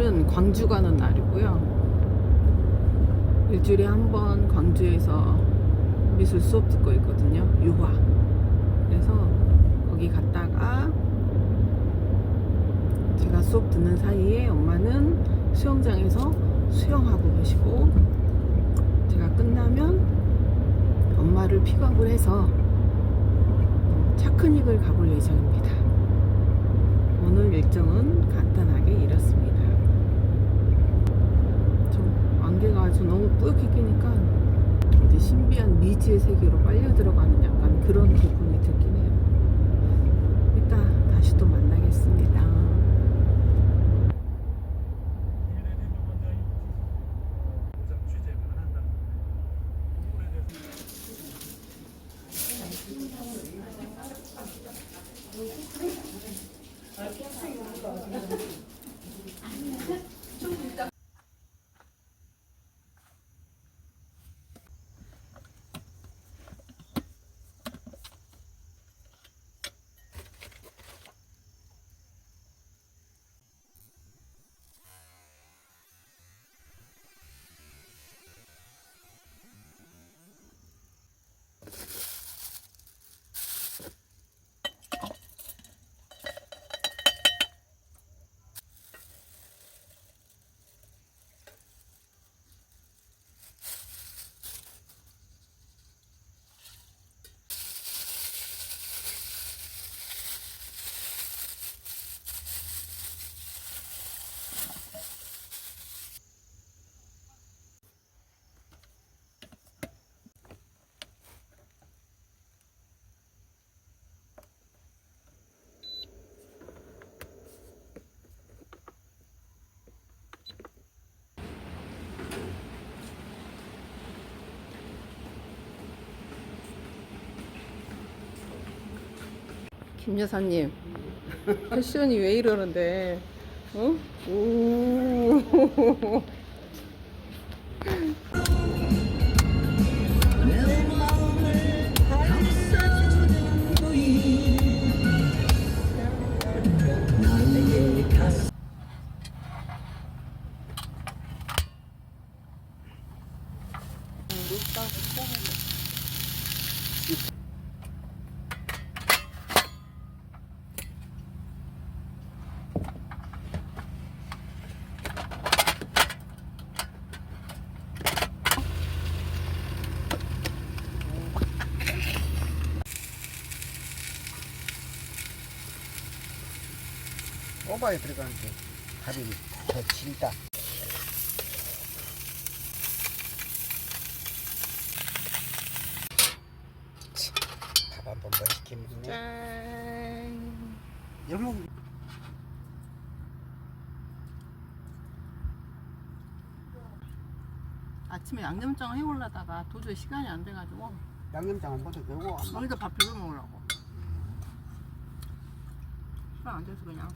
오늘은 광주 가는 날이고요. 일주일에 한 번 광주에서 미술 수업 듣고 있거든요. 유화. 그래서 거기 갔다가 제가 수업 듣는 사이에 엄마는 수영장에서 수영하고 계시고 제가 끝나면 엄마를 픽업을 해서 차크닉을 가볼 예정입니다. 오늘 일정은 간단하게 이렇습니다. 안개가 아주 너무 뿌옇게 끼니까 이제 신비한 미지의 세계로 빨려 들어가는 약간 그런 기분이 들긴 해요. 이따 다시 또 만나겠습니다. 보장 취재만 한다. 부분에 대해서 김 여사님 패션이 왜 이러는데 어? 오. 오바에 들어가는 게 밥이 더 진다. 밥한번 멋있게 먹네. 짠. 열무 아침에 양념장 해올라다가 도저히 시간이 안 돼가지고 양념장 한 번도 되고 여기다 밥 비벼 먹으라고 시간 안 돼서 그냥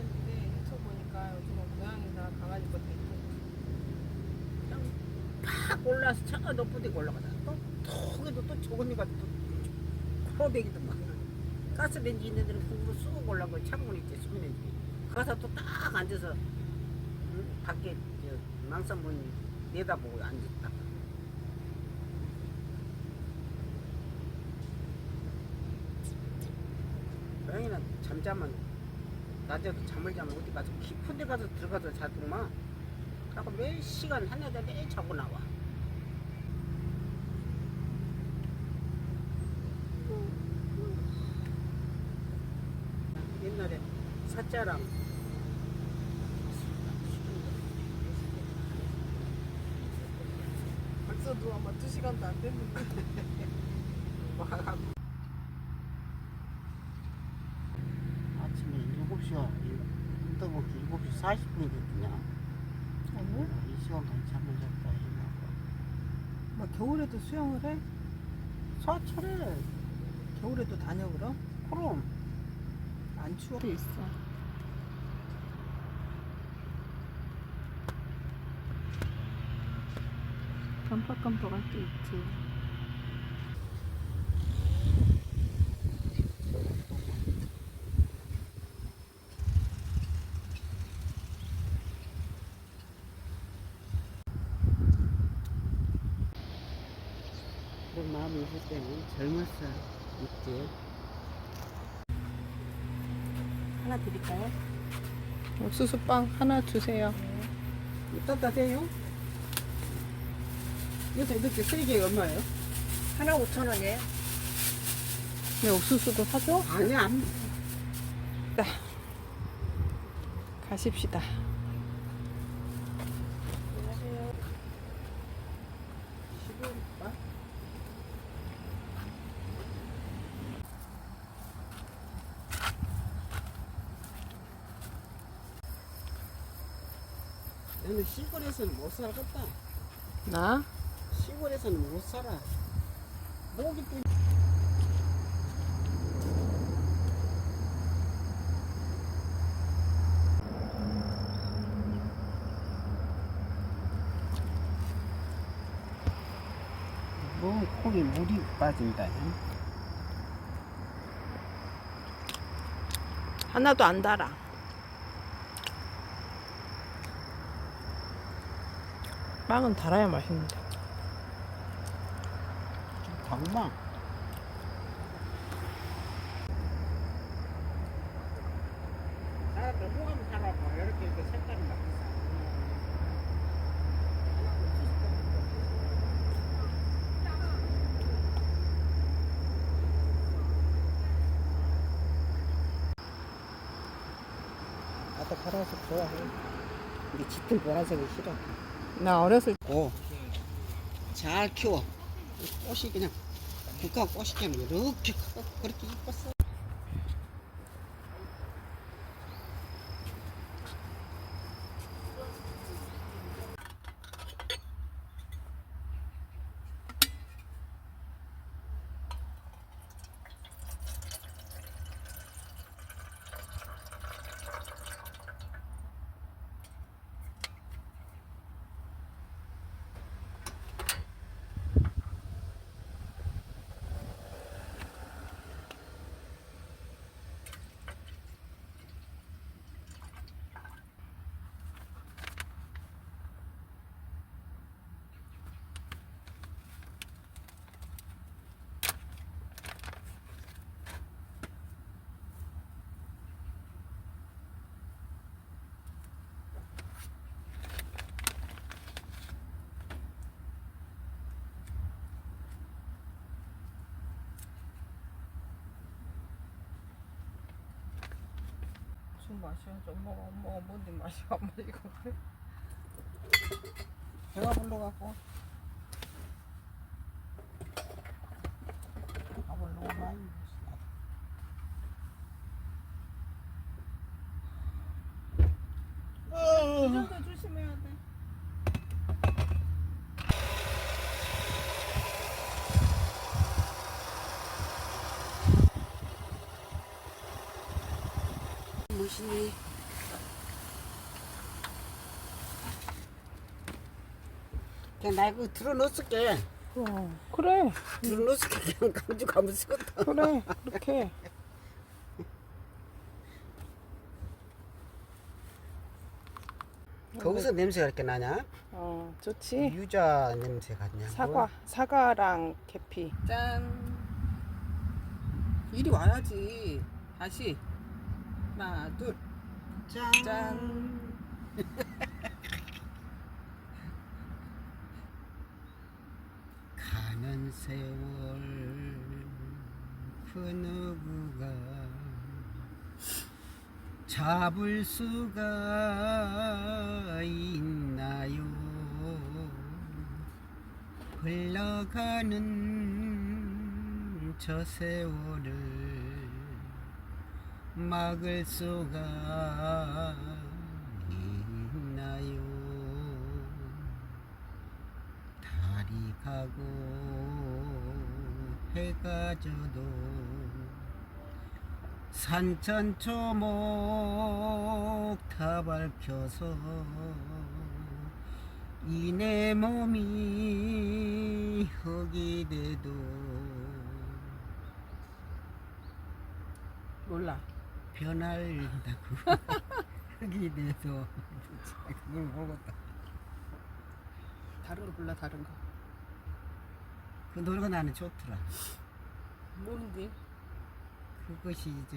근데 해쳐 보니까 요즘은 고양이나 강아지 것도 있고. 그냥 팍 올라서 차가 높은 데 올라가다 또 턱에도 또 저건이가 또 코로대기더만 가스레인지 있는 데는 북으로 쑥 올라가고 창문 있지 수면에 가서 또 딱 앉아서 응? 밖에 저 망상문 내다보고 앉았다. 고양이는 잠자면 낮에도 잠을 자면 어디 가서 깊은 데 가서 들어가서 자더만. 그래갖고 몇 시간 한 여자 매 자고 나와. 옛날에 사자랑 박서도 아마 2시간도 안 됐는데. 와갖고 아침에 7시야. 뜨겁게 7시 40분이 됐더냐. 어머? 이 시간까지 잠을 잤다. 이러고. 막 겨울에도 수영을 해? 사철에 겨울에도 다녀 그럼? 그럼 안 추워? 또 있어. 깜빡깜빡할 때 있지. 마음이 있을 때는 젊었어 있지 하나 드릴까요? 옥수수 빵 하나 주세요. 이따 돼요? 이거 이렇게 세 개 얼마예요? 하나 5천 원이에요. 네, 옥수수도 사줘? 아니 안. 가십시다. 나는 시골에서는 못 살겠다 나? 시골에서는 못 살아 목이 또뭐 거기 물이 빠진다 하나도 안 달아. 빵은 달아야 맛있는데. 방망 아, 넘어가면 살아봐. 이렇게 이렇게 색깔이 막 나도 파란색 좋아해. 근데 짙은 보라색이 싫어. 나 어렸을 때 고. 잘 키워. 꽃이 그냥 국화 꽃이 그냥 이렇게 크고 그렇게 이뻤어. 맛이야? 엄마가 엄마가 뭔데 안 맞이고 그래? 배가 불러갖고 밥을 너무 많이 먹었어. 이 정도 조심해야 돼. 무엇이니? 그냥 나 이거 들어놓을게. 어, 그래 들어놓을게. 그냥 가져가면 쓰겠다. 그래 그렇게 거기서 냄새가 이렇게 나냐? 어 좋지 유자 냄새 같냐? 사과 사과랑 계피 짠. 이리 와야지. 다시. 하나, 둘. 짠. 짠. 가는 세월 그 누구가 잡을 수가 있나요 흘러가는 저 세월을 막을 수가 있나요 달이 가고 해가 져도 산천 초목 다 밝혀서 이 내 몸이 흙이 돼도 몰라. 변할다고 흙이 돼도 그걸 모르겠다 다른 거 불러 다른 거. 그 노래가 나는 좋더라 뭔데? 그것이 저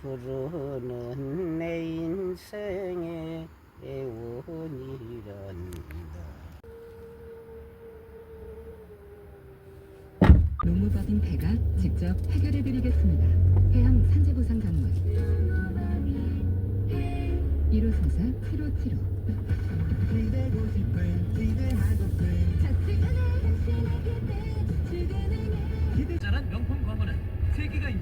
앞으로는 내 인생에 애원이란다. 노무법인 배가 직접 해결해드리겠습니다. 해양 산지보상 강물 1호선사 757호 자란 명품 과문은 세계가 인정한